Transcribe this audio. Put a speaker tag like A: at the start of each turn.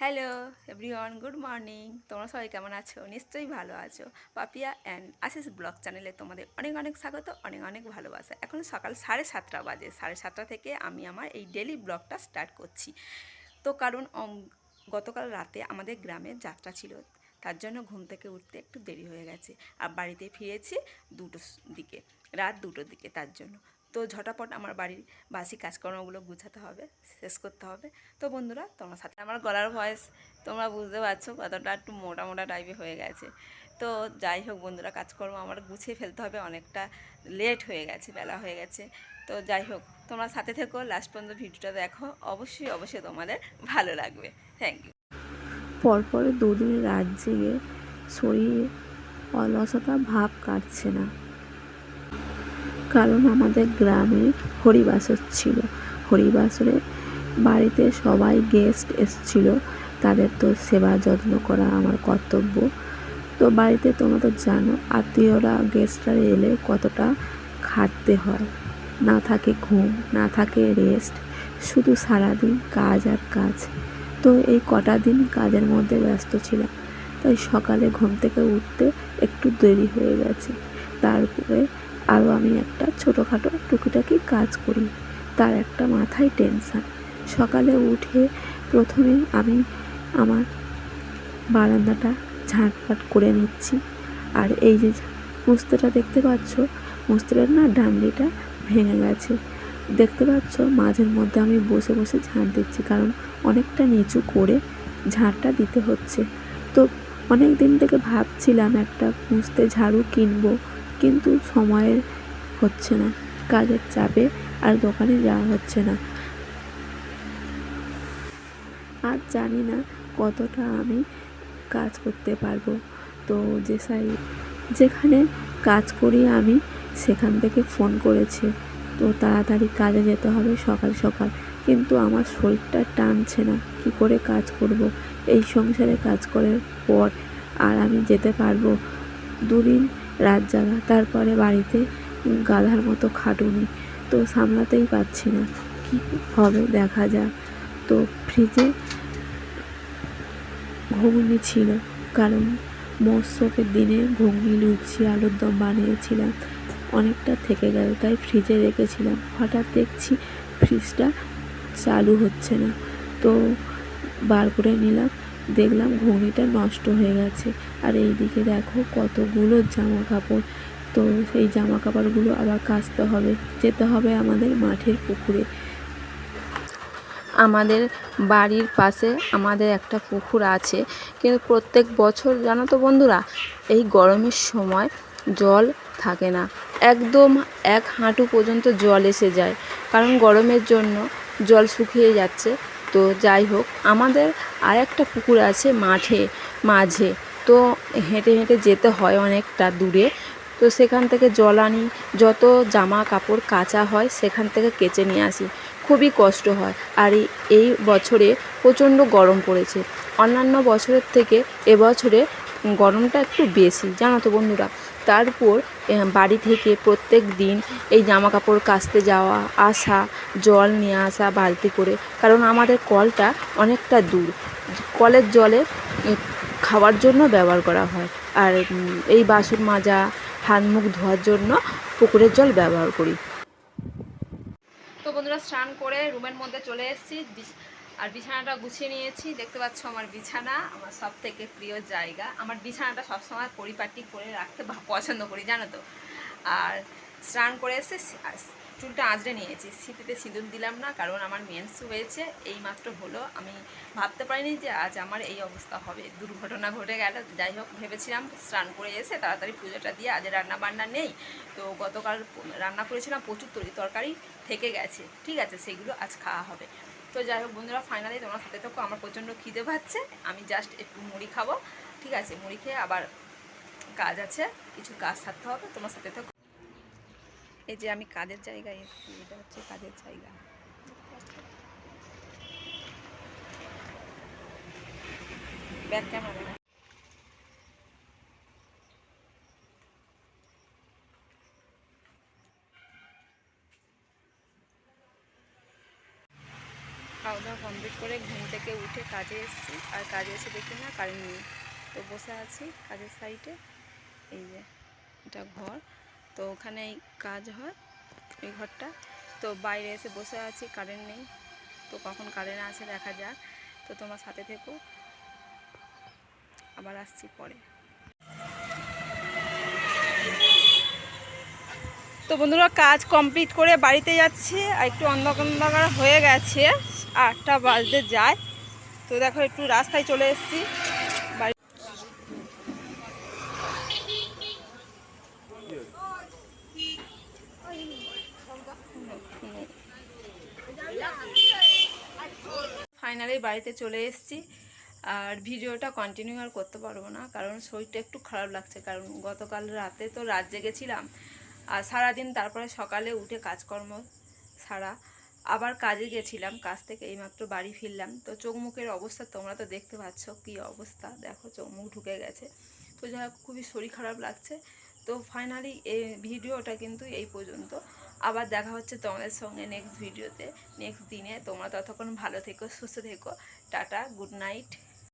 A: Hello everyone good morning তোমরা সবাই কেমন আছো? নিশ্চয়ই ভালো আছো। পাপিয়া অ্যান্ড আশিস ব্লগ চ্যানেলে তোমাদের অনেক অনেক স্বাগত, অনেক অনেক ভালোবাসা। এখন সকাল সাড়ে সাতটা বাজে। সাড়ে সাতটা থেকে আমি আমার এই ডেলি ব্লগটা স্টার্ট করছি। তো কারণ গতকাল রাতে আমাদের গ্রামে যাত্রা ছিল। তার জন্য ঘুম থেকে উঠতে একটু দেরি হয়ে গেছে। আর বাড়িতে ফিরেছি দুটোর দিকে, রাত দুটোর দিকে তার জন্য। তো ঝটাপট আমার বাড়ির বাসি কাজকর্মগুলো গুছাতে হবে, শেষ করতে হবে। তো বন্ধুরা, তোমার সাথে আমার গলার ভয়েস তোমরা বুঝতে পারছ কতটা একটু মোটা মোটা টাইপের হয়ে গেছে। তো যাই হোক বন্ধুরা, কাজকর্ম আমার গুছিয়ে ফেলতে হবে, অনেকটা লেট হয়ে গেছে, বেলা হয়ে গেছে। তো যাই হোক, তোমরা সাথে থেকো লাস্ট পর্যন্ত ভিডিওটা দেখো, অবশ্যই অবশ্যই তোমাদের ভালো লাগবে। থ্যাংক ইউ
B: পরপর দুদিন রাত জেগে শরীরে অলসতা ভাব কাটছে না। কারণ আমাদের গ্রামে হরিবাস হচ্ছিল হরিবাসরে বাড়িতে সবাই গেস্ট এসছিল। তাদের তো সেবা যত্ন করা আমার কর্তব্য। তো বাড়িতে তোমরা তো জানো, আত্মীয়রা গেস্টরা এলে কতটা খাটতে হয়। না থাকে ঘুম, না থাকে রেস্ট শুধু সারাদিন কাজ আর কাজ। তো এই কটা দিন কাজের মধ্যে ব্যস্ত ছিলাম। তাই সকালে ঘুম থেকে উঠতে একটু দেরি হয়ে গেছে। তারপরে আরও আমি একটা ছোটোখাটো টুকিটাকি কাজ করি। তার একটা মাথায় টেনশান। সকালে উঠে প্রথমে আমি আমার বারান্দাটা ঝাঁটপাট করে নিচ্ছি। আর এই যে মুস্তেটা দেখতে পাচ্ছ, মুস্তেটার না ডান্ডিটা ভেঙে গেছে। দেখতে পাচ্ছ, মাঝের মধ্যে আমি বসে বসে ঝাঁট দিচ্ছি, কারণ অনেকটা নিচু করে ঝাঁটটা দিতে হচ্ছে। তো অনেক দিন থেকে ভাবছিলাম একটা মুছতে ঝাড়ু কিনবো। কিন্তু সময়ের হচ্ছে না, কাজের চাপে আর দোকানে যাওয়া হচ্ছে না। আর জানি না কতটা আমি কাজ করতে পারব। তো যে সাই, যেখানে কাজ করি আমি, সেখান থেকে ফোন করেছে। তো তাড়াতাড়ি কাজে যেতে হবে সকাল সকাল। কিন্তু আমার শরীরটা টানছে না, কি করে কাজ করব? এই সংসারে কাজ করার পর আর আমি যেতে পারব? দুদিন রাত জাগা। তারপরে বাড়িতে গাধার মতো খাটুনি। তো সামলাতেই পারছি না। কি হবে দেখা যাক। তো ফ্রিজে ঘুগনি ছিল। কারণ মৎস্যকের দিনে ঘুগনি, লুচি, আলুর দম বানিয়েছিলাম। অনেকটা থেকে গেল, তাই ফ্রিজে রেখেছিলাম। হঠাৎ দেখছি ফ্রিজটা চালু হচ্ছে না। তো বার করে নিলাম। দেখলাম ঘুগনিটা নষ্ট হয়ে গেছে। আর এইদিকে দেখো কতগুলো জামা কাপড় তো সেই জামা কাপড়গুলো আবার কাচতে হবে, যেতে হবে আমাদের মাঠের পুকুরে।
A: আমাদের বাড়ির পাশে আমাদের একটা পুকুর আছে। কিন্তু প্রত্যেক বছর, জানো তো বন্ধুরা, এই গরমের সময় জল থাকে না। একদম এক হাঁটু পর্যন্ত জল এসে যায়। কারণ গরমের জন্য জল শুকিয়ে যাচ্ছে। তো যাই হোক, আমাদের আর একটা পুকুর আছে মাঠে, মাঝে। তো হেঁটে হেঁটে যেতে হয় অনেকটা দূরে। তো সেখান থেকে জল আনি, যত জামা কাপড় কাচা হয় সেখান থেকে কেচে নিয়ে আসি। খুবই কষ্ট হয়। আর এই- বছরে প্রচণ্ড গরম পড়েছে। অন্যান্য বছরের থেকে এবছরে গরমটা একটু বেশি, জানো তো বন্ধুরা। তারপর বাড়ি থেকে প্রত্যেক দিন এই জামা কাপড় কাচতে যাওয়া, আসা, জল নিয়ে আসা, বালতি করে। কারণ আমাদের কলটা অনেকটা দূর। কলের জলে খাওয়ার জন্য ব্যবহার করা হয়। আর এই বাসন মাজা, হাত মুখ ধোয়ার জন্য পুকুরের জল ব্যবহার করি। তো বন্ধুরা, স্নান করে রুমের মধ্যে চলে এসেছি। আর বিছানাটা গুছিয়ে নিয়েছি। দেখতে পাচ্ছ আমার বিছানা, আমার সব থেকে প্রিয় জায়গা। আমার বিছানাটা সবসময় পরিপাটি করে রাখতে পছন্দ করি, জানো তো। আর স্নান করে এসে চুলটা আঁচড়ে নিয়েছি। শীতেতে সিঁদুর দিলাম না, কারণ আমার মেন্স হয়েছে এই মাত্র হলো। আমি ভাবতে পারিনি যে আজ আমার এই অবস্থা হবে। দুর্ঘটনা ঘটে গেল, যাই হোক, ভেবেছিলাম স্নান করে এসে তাড়াতাড়ি পুজোটা দিয়ে আজ রান্না বান্না নেই। তো গতকাল রান্না করেছিলাম প্রচুর তরি, তরকারি থেকে গেছে। ঠিক আছে, সেগুলো আজ খাওয়া হবে। তো যাই হোক বন্ধুরা ফাইনালি তোমরা সাথে থাকো, আমার প্রচণ্ড খিদে পাচ্ছে। আমি জাস্ট একটু মুড়ি খাব, ঠিক আছে? মুড়ি খেয়ে আবার কাজ আছে, কিছু কাজ সারতে হবে, তোমার সাথে থাকো। এই যে আমি কাজের জায়গায় এসেছি, এটা হচ্ছে কাজের জায়গা। ব্যাক ক্যামেরা খাওয়া দাওয়া কমপ্লিট করে ঘুম থেকে উঠে কাজে এসেছি। আর কাজে এসে দেখি না কারেন্ট নেই। তো বসে আছি কাজের সাইডে। এই যে, এটা ঘর। তো ওখানে কাজ হয় এই ঘরটা। তো বাইরে এসে বসে আছি, কারেন্ট নেই। তো কখন কারেন্ট আছে দেখা যাক। তো তোমার সাথে থেকো। আবার আসছি পরে। তো বন্ধুরা, কাজ কমপ্লিট করে বাড়িতে যাচ্ছি, আর একটু অন্ধকার হয়ে গেছে, আটটা বাজতে যায়। তো দেখো, একটু রাস্তায় চলে এসেছি। বাড়ি ফাইনালি বাড়িতে চলে এসেছি, আর ভিডিওটা কন্টিনিউ আর করতে পারব না, কারণ শরীরটা একটু খারাপ লাগছে, কারণ গতকাল রাতে তো রাত জেগেছিলাম আর সারাদিন তারপরে সকালে উঠে কাজকর্ম সারা। আবার কাজে গেছিলাম, কাজ থেকে এইমাত্র বাড়ি ফিরলাম। তো চোখ মুখের অবস্থা তোমরা তো দেখতে পাচ্ছ, কী অবস্থা। দেখো চোখ মুখ ঢুকে গেছে। তো যাই হোক, খুবই শরীর খারাপ লাগছে। তো ফাইনালি এই ভিডিওটা কিন্তু এই পর্যন্ত। আবার দেখা হচ্ছে তোমাদের সঙ্গে নেক্সট ভিডিওতে নেক্সট দিনে তোমরা ততক্ষণ ভালো থেকো, সুস্থ থেকো। Tata good night